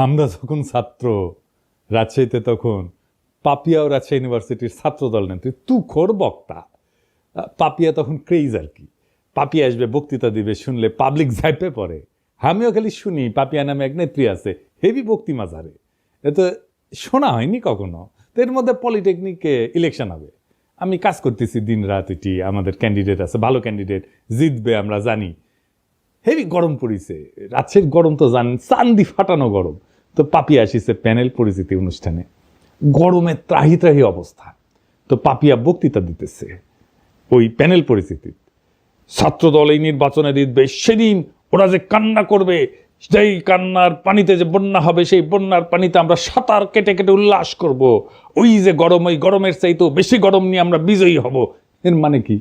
আমরা যখন ছাত্র, রাজশাহীতে তখন পাপিয়া ও রাজশাহী ইউনিভার্সিটির ছাত্র দল নেত্রী তুখোর বক্তা। পাপিয়া তখন ক্রেজ আর কি। পাপিয়া আসবে, বক্তৃতা দিবে, শুনলে পাবলিক ঝাইপে পড়ে। আমিও খালি শুনি, পাপিয়া নামে এক নেত্রী আছে হেভি বক্তি মাঝারে এ তো শোনা হয়নি কখনো। তো এর মধ্যে পলিটেকনিকে ইলেকশন হবে। আমি কাজ করতেছি দিন রাত এটি আমাদের ক্যান্ডিডেট আছে, ভালো ক্যান্ডিডেট জিতবে আমরা জানি। হেভি গরম পড়িছে। রাজশাহীর গরম তো জানেন, চান্দি ফাটানো গরম। তো পাপিয়া আসিছে প্যানেল পরিচিতি অনুষ্ঠানে। গরমে ত্রাহি ত্রাহি অবস্থা। তো পাপিয়া বক্তৃতা দিতেছে ওই প্যানেল পরিস্থিতি ছাত্রদল এই নির্বাচনে জিতবে, সেদিন ওরা যে কান্না করবে সেই কান্নার পানিতে যে বন্যা হবে, সেই বন্যার পানিতে আমরা সাঁতার কেটে কেটে উল্লাস করব। ওই যে গরম, ওই গরমের চাইতেও বেশি গরম নিয়ে আমরা বিজয়ী হব। এর মানে কি?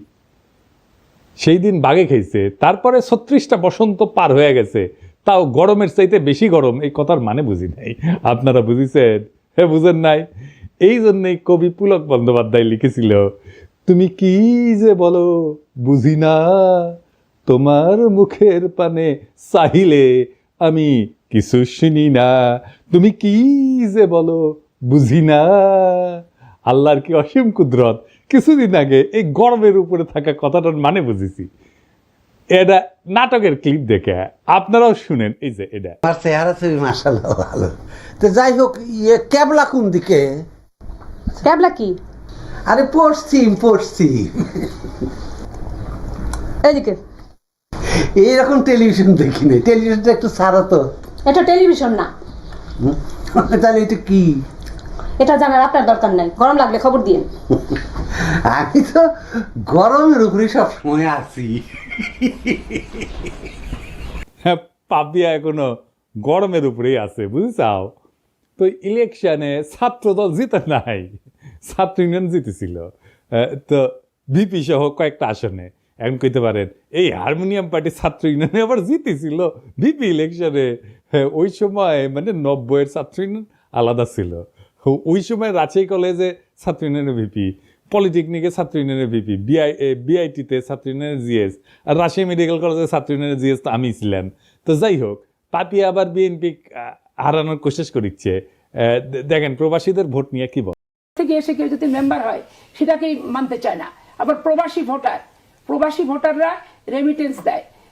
সেই দিন বাগে খেয়েছে। তারপরে ছত্রিশটা বসন্ত পার হয়ে গেছে। তাও গরমের চাইতে বেশি গরম, এই কথার মানে বুঝি নাই। আপনারা বুঝিছেন? হ্যাঁ বুঝেন নাই? এই জন্যই কবি পুলক বন্দ্যোপাধ্যায় লিখেছিল, তুমি কি যে বলো বুঝি না, তোমার মুখের পানে চাহিলে আমি কিছু শুনি না। তুমি কি যে বলো বুঝি না? আল্লাহর কি অসীম কুদরত। কিছুদিন আগে এই গরমের উপরে থাকা কথাটার মানে বুঝেছি। এটা নাটকের ক্লিপ দেখে আপনারাও শুনেন এই যে এটা। আমার চেহারা ছবি মাসাল্লাহ ভালো। তো যাই হোক ইয়ে ক্যাবলা কোন দিকে? ক্যাবলা কি? আরে পশ্চিম পশ্চিম। এইদিকে। এইরকম টেলিভিশন দেখি নাই। টেলিভিশনটা একটু সারা তো। এটা টেলিভিশন না। তাহলে এটা কি? এটা জানার আপনার দরকার নাই। গরম লাগলে খবর দিন আমি তো গরমের উপরে সব সময় আছি। হ্যাঁ, পাপিয়া এখনও গরমের উপরেই আছে বুঝছাও? তো ইলেকশনে ছাত্রদল জিতে নাই ছাত্র ইউনিয়ন জিতেছিল। তো বিপি সহ কয়েকটা আসনে। এখন কইতে পারেন এই হারমোনিয়াম পার্টি ছাত্র ইউনিয়নে আবার জিতেছিল। ভিপি ইলেকশনে হ্যাঁ, ওই সময় মানে নব্বইয়ের ছাত্র ইউনিয়ন আলাদা ছিল। ওই সময় রাজশাহী কলেজে ছাত্র ইউনিয়নের ভিপি, পলিটেকনিকে ছাত্র ইউনিয়নের ভিপি বিআই বিআইটিতে ছাত্র ইউনিয়নের জিএস, আর রাজশাহী মেডিকেল কলেজে ছাত্র ইউনিয়নের জিএস তো আমি ছিলাম। তো যাই হোক, পাপি আবার বিএনপি হারানোর কোशिশ করিচ্ছে। দেখেন, প্রবাসীদের ভোট নিয়ে কি বল? থেকে এসে কেউ যদি মেম্বার হয়, সেটাকেই মানতে চায় না। আবার প্রবাসী ভোটার, প্রবাসী ভোটাররা রেমিটেন্স দেয়।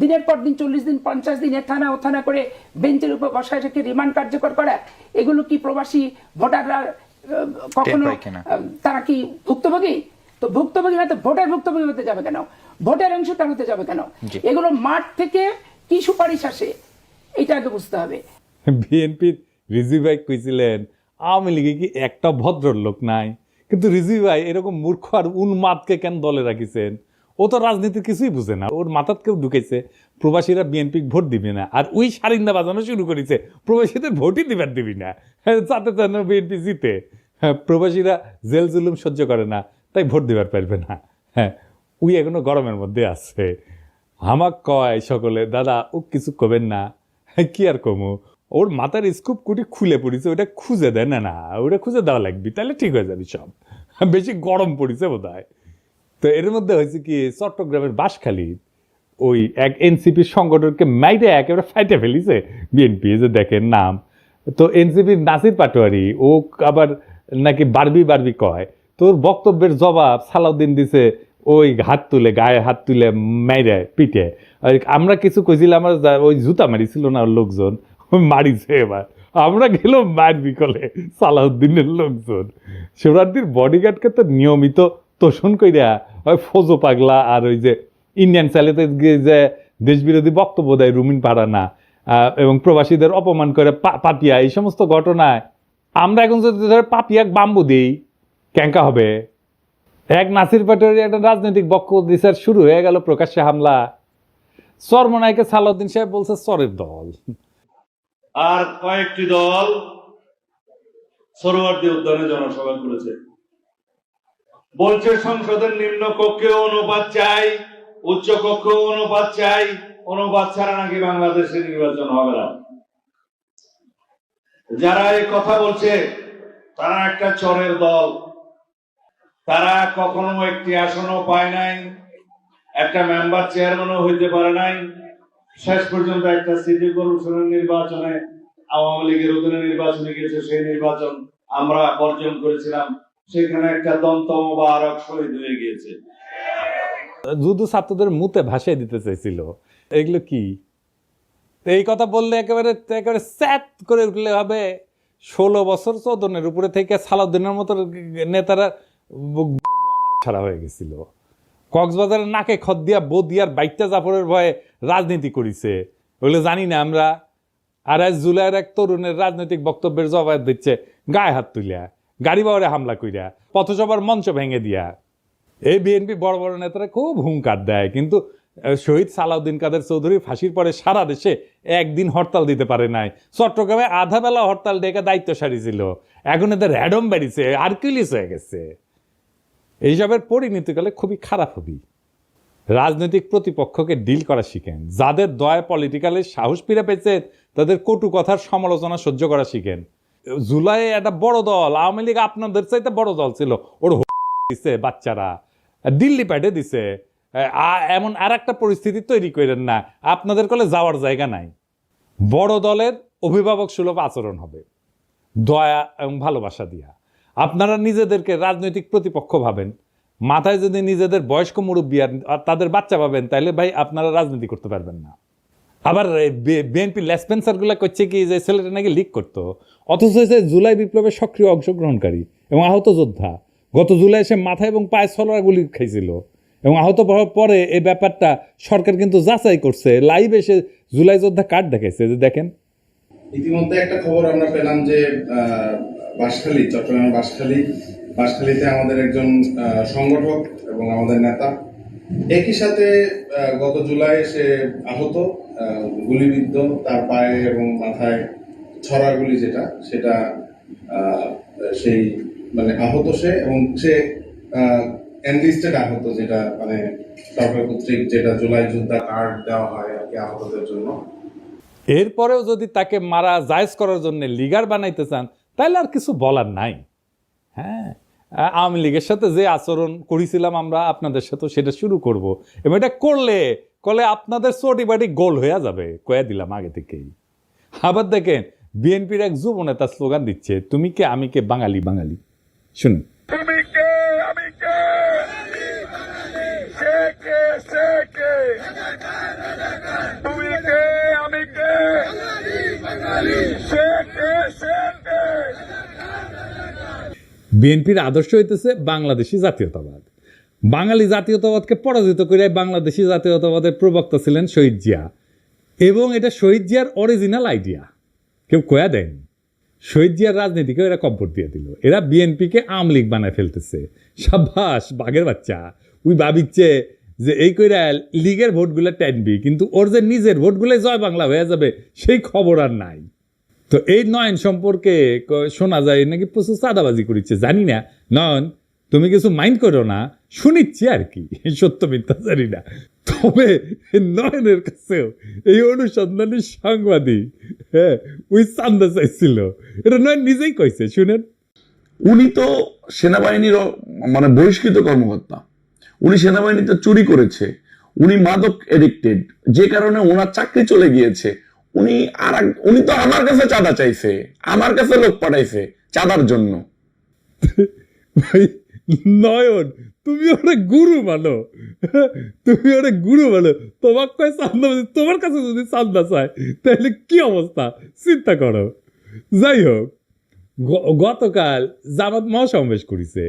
দিনের পর দিন চল্লিশ দিন পঞ্চাশ দিন থানা ও থানা করে বেঞ্চের উপর বসায় রেখে রিমান্ড কার্যকর করা এগুলো কি প্রবাসী ভোটাররা কখনো তারা কি ভুক্তভোগী? তো ভুক্তভোগী হয়তো ভোটার ভুক্তভোগী হতে যাবে কেন? ভোটের অংশ তার হতে যাবে কেন? এগুলো মাঠ থেকে কি সুপারিশ আসে? এটা আগে বুঝতে হবে। বিএনপির রিজু ভাই কইছিলেন আওয়ামী লীগে কি একটা ভদ্রলোক নাই? কিন্তু রিজু ভাই এরকম মূর্খ আর উন্মাদকে কেন দলে রাখিছেন? ও তো রাজনীতির কিছুই বুঝে না। ওর মাথাত কেউ ঢুকেছে প্রবাসীরা বিএনপি ভোট দিবে না। আর ওই সারিন্দা বাজানো শুরু করেছে প্রবাসীদের ভোটই দিবার দিবি না। হ্যাঁ, যাতে যেন বিএনপি জিতে। হ্যাঁ প্রবাসীরা জেল জুলুম সহ্য করে না তাই ভোট দিবার পারবে না। হ্যাঁ ওই এখনও গরমের মধ্যে আছে। আমাক কয় সকলে দাদা ও কিছু কবেন না? হ্যাঁ, কি আর কমু? ওর মাথার স্কুপ কুটি খুলে পড়েছে ওটা খুঁজে দেয় না না ওটা খুঁজে দেওয়া লাগবে তাহলে ঠিক হয়ে যাবে সব। বেশি গরম পড়েছে বোধ তো এর মধ্যে হয়েছে কি, চট্টগ্রামের বাঁশখালী, ওই এক এনসিপির সংগঠনকে মাইরে একেবারে ফাইটে ফেলিছে বিএনপি যে দেখেন নাম। তো এনসিপির নাসির পাটোয়ারি, ও আবার নাকি বারবি বারবি কয়, তোর বক্তব্যের জবাব সালাউদ্দিন দিছে, ওই হাত তুলে, গায়ে হাত তুলে মাইরে, পিটে। আমরা কিছু কইছিলাম, আমার ওই জুতা মারিছিল না লোকজন, মারিছে এবার। আমরা গেলাম মায়ের বিকলে, সালাউদ্দিনের লোকজন। শিবরাত্রির বডিগার্ডকে তো নিয়মিত তোষণ কইরা ওই ফজো পাগলা আর ওই যে ইন্ডিয়ান স্যালেতে যে দেশবিরোধী বক্তব্য দেয় রুমিন পাড়ানা এবং প্রবাসীদের অপমান করে পাপিয়া, এই সমস্ত ঘটনায় আমরা এখন যদি ধরে পাপিয়াক বাম্বু দিই, ক্যাঙ্কা হবে। এক নাসির পাটোয়ারি একটা রাজনৈতিক দিছে আর শুরু হয়ে গেল প্রকাশ্যে হামলা। চরমনাইকে সালাউদ্দিন সাহেব বলছে চরের দল। আর কয়েকটি দল সরোয়ার্দী উদ্যানে জনসভা করেছে। বলছে সংসদের নিম্ন কক্ষেও অনুপাত চাই, উচ্চ কক্ষেও অনুপাত চাই অনুপাত ছাড়া নাকি বাংলাদেশে নির্বাচন হবে না। যারা এই কথা বলছে, তারা একটা চরের দল। তারা কখনো একটি আসনও পায় নাই, একটা মেম্বার চেয়ারম্যানও হইতে পারে নাই। শেষ পর্যন্ত একটা সিটি কর্পোরেশনের নির্বাচনে আওয়ামী লীগের অধীনে নির্বাচনে গেছে সেই নির্বাচন আমরা বর্জন করেছিলাম। সেখানে একটা দন্তম বা আরক শহীদ হয়ে গিয়েছে। যুদ্ধ ছাত্রদের মুতে ভাসিয়ে দিতে চাইছিল এগুলো কি? এই কথা বললে একেবারে একেবারে স্যাট করে উঠলে হবে। ষোলো বছর চৌদনের উপরে থেকে সালাউদ্দিনের মতো নেতারা ছাড়া হয়ে গেছিল। কক্সবাজারের নাকে খদ দিয়া বদিয়ার বাইকটা জাফরের ভয়ে রাজনীতি করিছে। ওগুলো জানি না আমরা। আর আজ জুলাইয়ের এক তরুণের রাজনৈতিক বক্তব্যের জবাব দিচ্ছে, গায়ে হাত তুলিয়া। গাড়ি বাওয়ারে হামলা কইরা, পথসভার মঞ্চ ভেঙে দিয়া। এই বিএনপি বড় বড় নেতারা খুব হুঙ্কার দেয়, কিন্তু শহীদ সালাউদ্দিন কাদের চৌধুরী ফাঁসির পরে সারা দেশে একদিন হরতাল দিতে পারে নাই। চট্টগ্রামে আধা বেলা হরতাল ডেকে দায়িত্ব সারিছিল। এখন এদের র্যাডম বেরিয়েছে আর্কিলিস হয়ে গেছে। এইসবের পরিণতিকালে খুবই খারাপ হবি। রাজনৈতিক প্রতিপক্ষকে ডিল করা শিখেন, যাদের দয়া পলিটিক্যালে সাহস ফিরে পেয়েছে, তাদের কটু কথার সমালোচনা সহ্য করা শিখেন। জুলাই একটা বড় দল, আওয়ামী লীগ আপনাদের চাইতে বড় দল ছিল। ওর দিছে বাচ্চারা, দিল্লি প্যাটে দিছে। এমন আর একটা পরিস্থিতি তৈরি করেন না। আপনাদের কলে যাওয়ার জায়গা নাই। বড় দলের অভিভাবক সুলভ আচরণ হবে। দয়া এবং ভালোবাসা দিয়া। আপনারা নিজেদেরকে রাজনৈতিক প্রতিপক্ষ ভাবেন। মাথায় যদি নিজেদের বয়স্ক মুরব্বী আর তাদের বাচ্চা পাবেন তাহলে ভাই আপনারা রাজনীতি করতে পারবেন না। আবার বিএনপি লেসপেন্সারগুলা করছে কি যে ছেলেটা নাকি লিক করতো। অথচ সে জুলাই বিপ্লবের সক্রিয় অংশগ্রহণকারী এবং আহত যোদ্ধা। গত জুলাই সে মাথা এবং পায়ে ছলরা গুলি খাইছিল এবং আহত হওয়ার পরে এই ব্যাপারটা সরকার কিন্তু যাচাই করছে। লাইভ এসে জুলাই যোদ্ধা কার্ড দেখাইছে যে দেখেন। ইতিমধ্যে একটা খবর আমরা পেলাম যে আহ, বাঁশখালী চট্টগ্রামের বাঁশখালী বাঁশখালীতে আমাদের একজন সংগঠক এবং আমাদের নেতা। একই সাথে গত জুলাই সে আহত। আহ, গুলিবিদ্ধ তার পায়ে এবং মাথায় ছড়া গুলি যেটা, সেটা সেই মানে আহত সে এবং সে এনলিস্টেড আহত যেটা মানে সরকার কর্তৃক যেটা জুলাই যোদ্ধা কার্ড দেওয়া হয় আর কি আহতদের জন্য। এরপরেও যদি তাকে মারা জায়জ করার জন্য লিগার বানাইতে চান, তাহলে আর কিছু বলার নাই। হ্যাঁ আওয়ামী লীগের সাথে যে আচরণ করেছিলাম আমরা আপনাদের সাথে সেটা শুরু করব। এবং এটা করলে করলে আপনাদের চটি বাটি গোল হয়ে যাবে কয়ে দিলাম আগে থেকেই। আবার দেখেন বিএনপির এক যুব নেতা স্লোগান দিচ্ছে তুমি কে আমি কে বাঙালি বাঙালি। শুনুন। তুমি কে আমি কে সে কে সে কে। তুমি কে আমি কে সে কে সে কে। বিএনপির আদর্শ হইতেছে বাংলাদেশি জাতীয়তাবাদ। বাঙালি জাতীয়তাবাদকে পরাজিত করে বাংলাদেশি জাতীয়তাবাদের প্রবক্তা ছিলেন শহীদ জিয়া। এবং এটা শহীদ জিয়ার অরিজিনাল আইডিয়া কেউ কয়া দেয়নি শহীদ জিয়ার রাজনীতিকে এরা কব্বর দিয়ে দিল। এরা বিএনপিকে আওয়ামী লীগ বানায় ফেলতেছে। সাব্বাস, বাঘের বাচ্চা। উই ভাবিচ্ছে যে এই কইরা লীগের ভোটগুলো টানবি, কিন্তু ওর যে নিজের ভোটগুলো জয় বাংলা হয়ে যাবে, সেই খবর আর নাই। তো এই নয়ন সম্পর্কে শোনা যায় নাকি প্রচুর চাঁদাবাজি করেছে জানি না। নয়ন তুমি কিছু মাইন্ড করো না শুনিচ্ছি আর কি। সত্য মিথ্যা জানি না। তবে নয়নের কাছেও এই অনুসন্ধানী সাংবাদিক হ্যাঁ ওই চান্দা চাইছিল এটা নয়ন নিজেই কইছে শুনেন। উনি তো সেনাবাহিনীর মানে বহিষ্কৃত কর্মকর্তা। উনি সেনাবাহিনীতে চুরি করেছে। উনি মাদক এডিক্টেড যে কারণে ওনার চাকরি চলে গিয়েছে। উনি আর উনি তো আমার কাছে চাঁদা চাইছে। আমার কাছে লোক পাঠাইছে চাঁদার জন্য। ভাই নয়ন, তুমি ওরা গুরু মানো। তুমি ওরা গুরু মানো। তোমার কয় চান্দা তোমার কাছে যদি চান্দা চায় তাহলে কি অবস্থা? চিন্তা করো। যাই হোক গতকাল জামাত মহাসমাবেশ করেছে।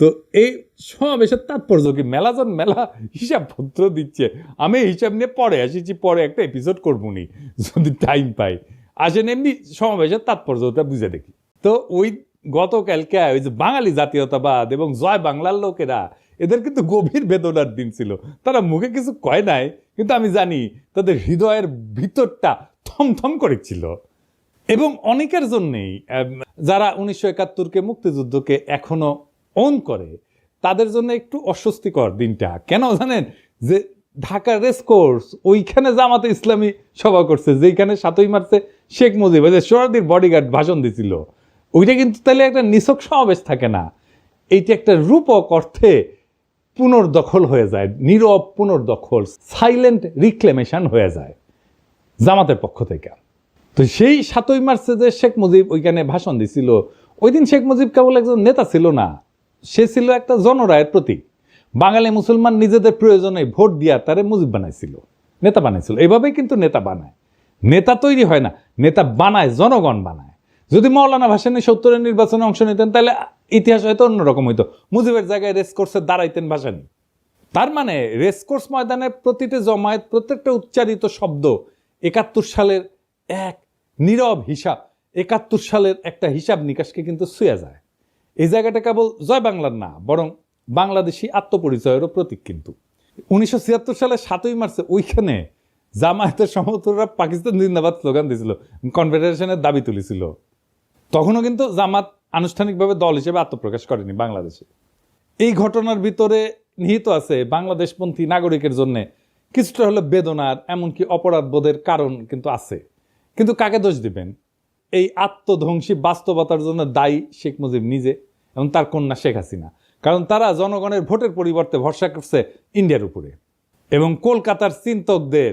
তো এই সমাবেশের তাৎপর্য কি মেলাজন মেলা হিসাব পত্র দিচ্ছে? আমি হিসাব নিয়ে পরে আসিছি, পরে একটা এপিসোড করব নি যদি টাইম পাই। আসেন এমনি সমাবেশের তাৎপর্যটা বুঝে দেখি। তো ওই গতকালকে ওই যে বাঙালি জাতীয়তাবাদ এবং জয় বাংলার লোকেরা, এদের কিন্তু গভীর বেদনার দিন ছিল। তারা মুখে কিছু কয় নাই, কিন্তু আমি জানি তাদের হৃদয়ের ভিতরটা থমথম করেছিল এবং অনেকের জন্যেই যারা উনিশশো একাত্তরকে মুক্তিযুদ্ধকে এখনও অন করে, তাদের জন্য একটু অস্বস্তিকর দিনটা। কেন জানেন যে ঢাকার রেস কোর্স ওইখানে জামাতে ইসলামী সভা করছে যেখানে সাতই মার্চে শেখ মুজিব যে বডিগার্ড ভাষণ দিছিল। ওইটা কিন্তু তাহলে একটা নিছক সমাবেশ থাকে না। এইটা একটা রূপক অর্থে পুনর্দখল হয়ে যায়, নীরব পুনর্দখল সাইলেন্ট রিক্লেমেশন হয়ে যায় জামাতের পক্ষ থেকে। তো সেই সাতই মার্চে যে শেখ মুজিব ওইখানে ভাষণ দিছিল ওই দিন শেখ মুজিব কেবল একজন নেতা ছিল না, সে ছিল একটা জনরায়ের প্রতীক। বাঙালি মুসলমান নিজেদের প্রয়োজনে ভোট দিয়া তারে মুজিব বানাইছিল, নেতা বানাইছিল। এইভাবেই কিন্তু নেতা বানায়। নেতা তৈরি হয় না, নেতা বানায়, জনগণ বানায়। যদি মৌলানা ভাসানী সত্তরের নির্বাচনে অংশ নিতেন, তাহলে ইতিহাস হয়তো অন্যরকম হইতো। মুজিবের জায়গায় রেস কোর্সে দাঁড়াইতেন ভাসানী। তার মানে রেসকোর্স ময়দানে প্রতিটি জমায়েত, প্রত্যেকটা উচ্চারিত শব্দ একাত্তর সালের এক নীরব হিসাব, একাত্তর সালের একটা হিসাব নিকাশকে কিন্তু ছুঁয়ে যায়। এই জায়গাটা কেবল জয় বাংলার না, বরং বাংলাদেশি আত্মপরিচয়েরও প্রতীক কিন্তু। উনিশশো ছিয়াত্তর সালে সাতই মার্চে ওইখানে জামায়াতের সমর্থকরা পাকিস্তান জিন্দাবাদ স্লোগান দিয়েছিল কনফেডারেশনের দাবি তুলেছিল। তখনও কিন্তু জামাত আনুষ্ঠানিকভাবে দল হিসেবে আত্মপ্রকাশ করেনি বাংলাদেশে। এই ঘটনার ভিতরে নিহিত আছে বাংলাদেশপন্থী নাগরিকের জন্য কিছুটা হলো বেদনার, এমনকি অপরাধ বোধের কারণ কিন্তু আছে। কিন্তু কাকে দোষ দিবেন? এই আত্মধ্বংসী বাস্তবতার জন্য দায়ী শেখ মুজিব নিজে এবং তার কন্যা শেখ হাসিনা। কারণ তারা জনগণের ভোটের পরিবর্তে ভরসা করছে ইন্ডিয়ার উপরে। এবং কলকাতার চিন্তকদের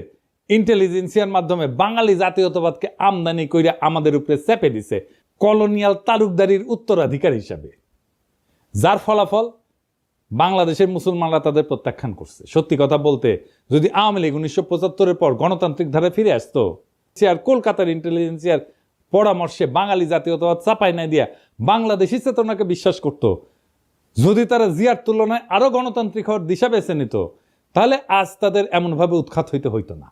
ইন্টেলিজেন্সিয়ার মাধ্যমে বাঙালি জাতীয়তাবাদকে আমদানি করে আমাদের উপরে চেপে দিছে কলোনিয়াল তালুকদারির উত্তরাধিকার হিসাবে, যার ফলাফল বাংলাদেশের মুসলমানরা তাদের প্রত্যাখ্যান করছে। সত্যি কথা বলতে, যদি আওয়ামী লীগ উনিশশো পঁচাত্তরের পর গণতান্ত্রিক ধারে ফিরে আসতো, সে আর কলকাতার ইন্টেলিজেন্সিয়ার পরামর্শে বাঙালি জাতীয়তাবাদ চাপাই নাই দিয়া বাংলাদেশি চেতনাকে বিশ্বাস করত। যদি তারা জিয়ার তুলনায় আরও গণতান্ত্রিক হওয়ার দিশা বেছে নিত, তাহলে আজ তাদের এমনভাবে উৎখাত হইতে হইতো না।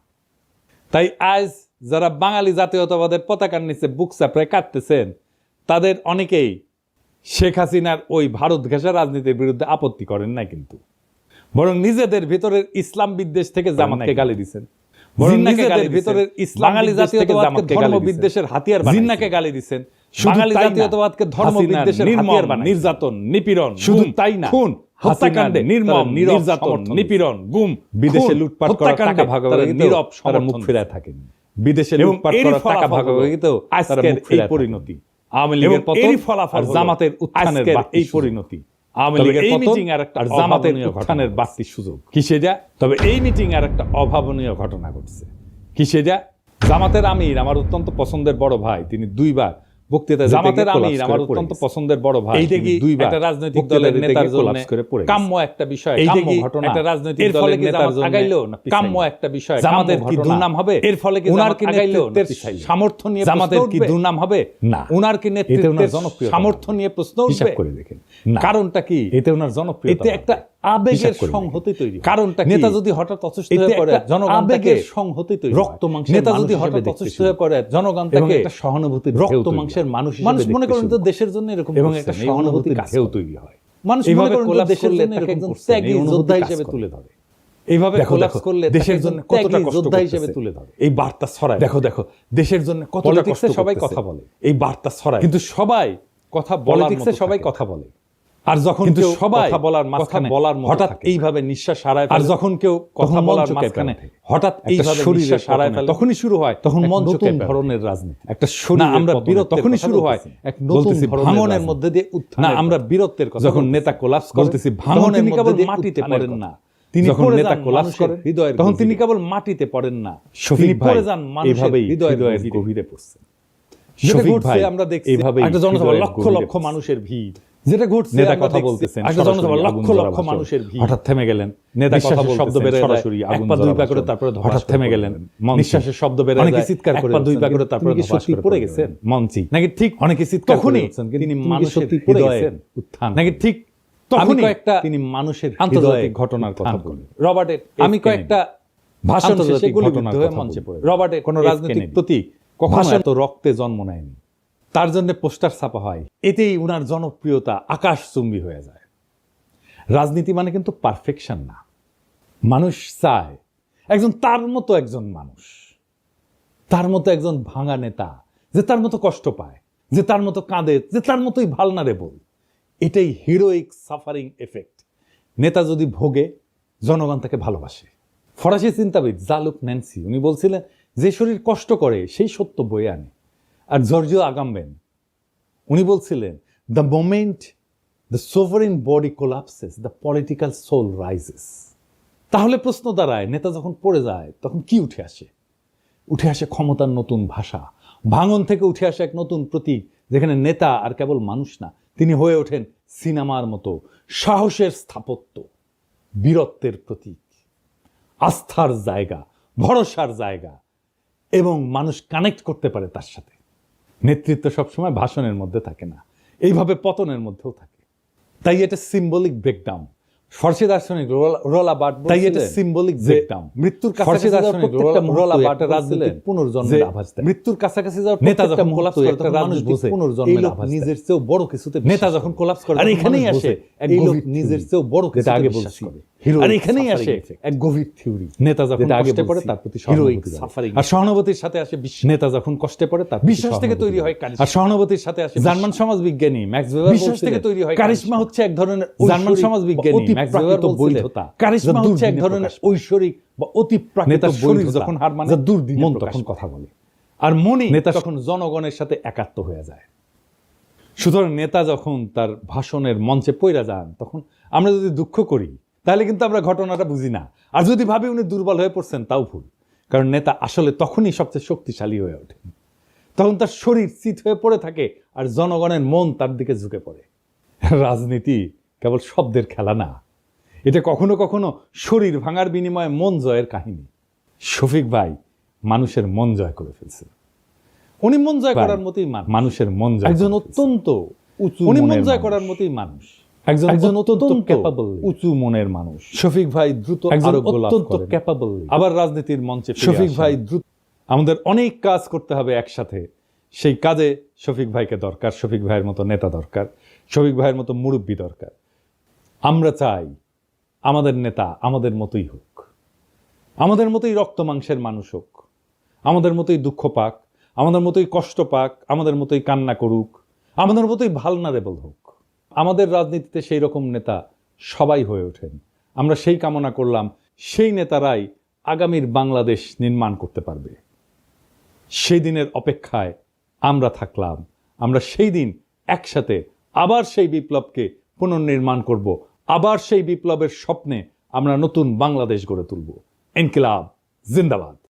তাই আজ যারা বাঙালি জাতীয়তাবাদের পতাকার নিচে বুক চাপড়ে কাটতেছেন তাদের অনেকেই শেখ হাসিনার ওই ভারত ঘেঁষা রাজনীতির বিরুদ্ধে আপত্তি করেন না কিন্তু। বরং নিজেদের ভিতরের ইসলাম বিদ্বেষ থেকে জামাতকে গালি দিচ্ছেন বরং নিজেদের ভিতরের ইসলাম বাঙালি জাতীয়তাবাদকে ধর্ম বিদ্বেষের হাতিয়ার জিন্নাকে গালি দিচ্ছেন বাঙালি জাতীয়তাবাদকে ধর্ম বিদ্বেষের হাতিয়ার বানায়। নির্যাতন নিপীড়ন শুধু তাই না? খুন হত্যাকাণ্ডে নির্মম নির্যাতন নিপীড়ন গুম বিদেশে লুটপাট করা টাকা ভাগাভাগি নীরব মুখ ফিরায় থাকেন। বিদেশে লুটপাট করা টাকা ভাগাভাগি তো আজকের এই পরিণতি। আওয়ামী লীগের পতন ফলাফল জামাতের উত্থানের এই পরিণতি। আওয়ামী লীগের মিটিং আর একটা জামাতের উত্থানের বাড়তি সুযোগ। কি সেটা তবে এই মিটিং আর একটা অভাবনীয় ঘটনা ঘটছে। কিসে যা? জামাতের আমির আমার অত্যন্ত পছন্দের বড় ভাই তিনি দুইবার বক্তৃতা জামাতের আমির আমার অত্যন্ত পছন্দের বড় ভাই। এইটা কি দুইবার একটা রাজনৈতিক দলের নেতার জন্য কাম্য একটা বিষয় কি একটা রাজনৈতিক দলের নেতার জন্য আগাইলো না কাম্য একটা বিষয় জামাতের কি দুর্নাম হবে? এর ফলে কি উনার কি নেতৃত্বের সামর্থ্য নিয়ে জামাতের কি দুর্নাম হবে? না। উনার কি নেতৃত্বের সামর্থ্য নিয়ে প্রশ্ন উঠবে? করে দেখেন। কারণটা কি? এতে ওনার জনপ্রিয় এতে একটা আবেগের সংহতি তৈরি কারণটা নেতা যদি হঠাৎ অসুস্থ হয়ে পড়ে জনগণ আবেগের সংহতি তৈরি রক্ত মাংস নেতা যদি হঠাৎ অসুস্থ হয়ে পড়ে জনগণ তাকে একটা সহানুভূতি রক্ত মাংসের মানুষ মানুষ মনে করেন তো দেশের জন্য এরকম এবং একটা সহানুভূতি ঢেউ তৈরি হয়। মানুষ মনে করেন তো দেশের জন্য এরকম ত্যাগী যোদ্ধা হিসেবে তুলে ধরে। এইভাবে কোলাপস করলে দেশের জন্য কতটা যোদ্ধা হিসেবে তুলে ধরে। এই বার্তা ছড়ায়। দেখো দেখো দেশের জন্য কতটা কষ্ট সবাই কথা বলে। এই বার্তা ছড়ায়। কিন্তু সবাই কথা পলিটিক্সে সবাই কথা বলে। আর যখন কিন্তু সবাই কথা বলার মাঝখানে বলার হঠাৎ এইভাবে নিঃশ্বাস হারায় আর যখন কেউ কথা বলার মাঝখানে হঠাৎ এইভাবে হারায় ফেলে। তখনই শুরু হয়। তখন মঞ্চ ধরনের রাজনীতি। একটা শরীর আমরা তখনই শুরু হয়। এক নতুন ভাঙনের মধ্যে দিয়ে উত্থান না আমরা বীরত্বের কথা যখন নেতা কোলাপস বলতেছি ভাঙনের মধ্যে দিয়ে মাটিতে পড়েন না। তিনি যখন নেতা কোলাপস করেন হৃদয়ের তখন তিনি কেবল মাটিতে পড়েন না। শফিক পড়ে যান হৃদয়ের গভীরে। পড়ছেন শফিক ভাই আমরা দেখছি। একটা জনসভা লক্ষ লক্ষ মানুষের ভিড় যেটা ঘটছে নেতা কথা বলতেছেন লক্ষ লক্ষ মানুষের ভিড়। হঠাৎ থেমে গেলেন। নেতা কথা বলতেছেন শব্দ বের সরাসরি পা দুই পা করে তারপরে হঠাৎ থেমে গেলেন নিঃশ্বাসের শব্দ বের অনেকে চিৎকার করে দুই পা করে তারপরে সত্যি পড়ে গেছেন? মঞ্চি। নাকি ঠিক অনেকে চিৎকার করে তিনি মানুষের উত্থান। নাকি ঠিক তখনই কয়েকটা তিনি মানুষের আন্তর্জাতিক ঘটনার কথা বলেন রবার্টের আমি কয়েকটা ভাষণ শেষে গুলিবিদ্ধ হয়ে মঞ্চে পড়ে রবার্টের কোন রাজনৈতিক প্রতীক কখনো এত রক্তে জন্ম নেয়নি। তার জন্য পোস্টার ছাপা হয়। এতেই উনার জনপ্রিয়তা আকাশচুম্বী হয়ে যায়। রাজনীতি মানে কিন্তু পারফেকশন না। মানুষ চায় একজন তার মতো একজন মানুষ, তার মতো একজন ভাঙা নেতা, যে তার মতো কষ্ট পায়, যে তার মতো কাঁদে, যে তার মতোই ভালনারেবল এটাই হিরোইক সাফারিং এফেক্ট নেতা যদি ভোগে, জনগণ তাকে ভালোবাসে। ফরাসি চিন্তাবিদ জালুক ন্যান্সি, উনি বলছিলেন, যে শরীর কষ্ট করে, সেই সত্য বয়ে আনে। আর জর্জিও আগামবেন উনি বলছিলেন the moment the sovereign body collapses the political soul rises তাহলে প্রশ্ন দাঁড়ায়, নেতা যখন পড়ে যায়, তখন কি উঠে আসে? উঠে আসে ক্ষমতার নতুন ভাষা। ভাঙন থেকে উঠে আসে এক নতুন প্রতীক, যেখানে নেতা আর কেবল মানুষ না, তিনি হয়ে ওঠেন সিনেমার মতো সাহসের স্থাপত্য, বীরত্বের প্রতীক, আস্থার জায়গা, ভরসার জায়গা, এবং মানুষ কানেক্ট করতে পারে তার সাথে। নেতৃত্ব সবসময় ভাষণের মধ্যে থাকে না। এইভাবে পতনের মধ্যেও থাকে। তাই এটা সিম্বলিক ব্রেকডাউন ফরসি দার্শনিক রোলা- বাট তাই এটা সিম্বলিক ব্রেকডাউন মৃত্যুর যাওয়ার প্রত্যেকটা রোলা বাট রাজনীতির পুনর্জন্মের আভাস দেয়। মৃত্যুর কাছাকাছি যাওয়ার নেতা যখন কোলাপস করে তখন মানুষ বুঝে। পুনর্জন্মের আভাস নিজের চেয়েও বড় কিছুতে নেতা যখন কোলাপস করে আর এখানেই আসে। এক নিজের চেয়েও বড় কিছু আগে বলছি। আর এখানেই আসে এক গভীর থিওরি নেতা যখন আগে পড়ে তার প্রতি সহানুভূতি আর সহানুভূতির সাথে আসে নেতা যখন কষ্টে পড়ে তার বিশ্বাস থেকে তৈরি হয় কারিশমা। আর সহানুভূতির সাথে আসে জার্মান সমাজ বিজ্ঞানী ম্যাক্স ওয়েবার বিশ্বাস থেকে তৈরি হয় কারিশমা হচ্ছে এক ধরনের জার্মান সমাজ বিজ্ঞানী ম্যাক্স ওয়েবার বৈধতা কারিশমা হচ্ছে এক ধরনের ঐশ্বরিক বা অতি প্রাকৃত শরীর যখন হার মানে মন তখন কথা বলে। আর মনে নেতা তখন জনগণের সাথে একাত্ম হয়ে যায়। সুতরাং নেতা যখন তার ভাষণের মঞ্চে পইরা যান তখন আমরা যদি দুঃখ করি তাহলে কিন্তু আমরা ঘটনাটা বুঝি না। আর যদি ভাবি উনি দুর্বল হয়ে পড়ছেন তাও ভুল। কারণ নেতা আসলে তখনই সবচেয়ে শক্তিশালী হয়ে ওঠেন তখন তার শরীর চিত হয়ে পড়ে থাকে আর জনগণের মন তার দিকে ঝুঁকে পড়ে। রাজনীতি কেবল শব্দের খেলা না। এটা কখনো কখনো শরীর ভাঙার বিনিময়ে মন জয়ের কাহিনী। শফিক ভাই মানুষের মন জয় করে ফেলছে। উনি মন জয় করার মতোই মানুষের মন জয় একজন অত্যন্ত উঁচু উনি মন জয় করার মতোই মানুষ। একজন অত্যন্ত ক্যাপাবল উঁচু মনের মানুষ। শফিক ভাই দ্রুত অত্যন্ত ক্যাপাবল আবার রাজনীতির মঞ্চে শফিক ভাই দ্রুত আমাদের অনেক কাজ করতে হবে একসাথে। সেই কাজে শফিক ভাইকে দরকার শফিক ভাইয়ের মতো নেতা দরকার শফিক ভাইয়ের মতো মুরব্বী দরকার। আমরা চাই আমাদের নেতা আমাদের মতোই হোক। আমাদের মতোই রক্ত মাংসের মানুষ হোক। আমাদের মতোই দুঃখ পাক আমাদের মতোই কষ্ট পাক আমাদের মতোই কান্না করুক আমাদের মতোই ভালনারেবল হোক। আমাদের রাজনীতিতে সেই রকম নেতা সবাই হয়ে ওঠেন। আমরা সেই কামনা করলাম, সেই নেতারাই আগামীর বাংলাদেশ নির্মাণ করতে পারবে। সেই দিনের অপেক্ষায় আমরা থাকলাম। আমরা সেই দিন একসাথে আবার সেই বিপ্লবকে পুনর্নির্মাণ করব। আবার সেই বিপ্লবের স্বপ্নে আমরা নতুন বাংলাদেশ গড়ে তুলব। ইনকিলাব, জিন্দাবাদ।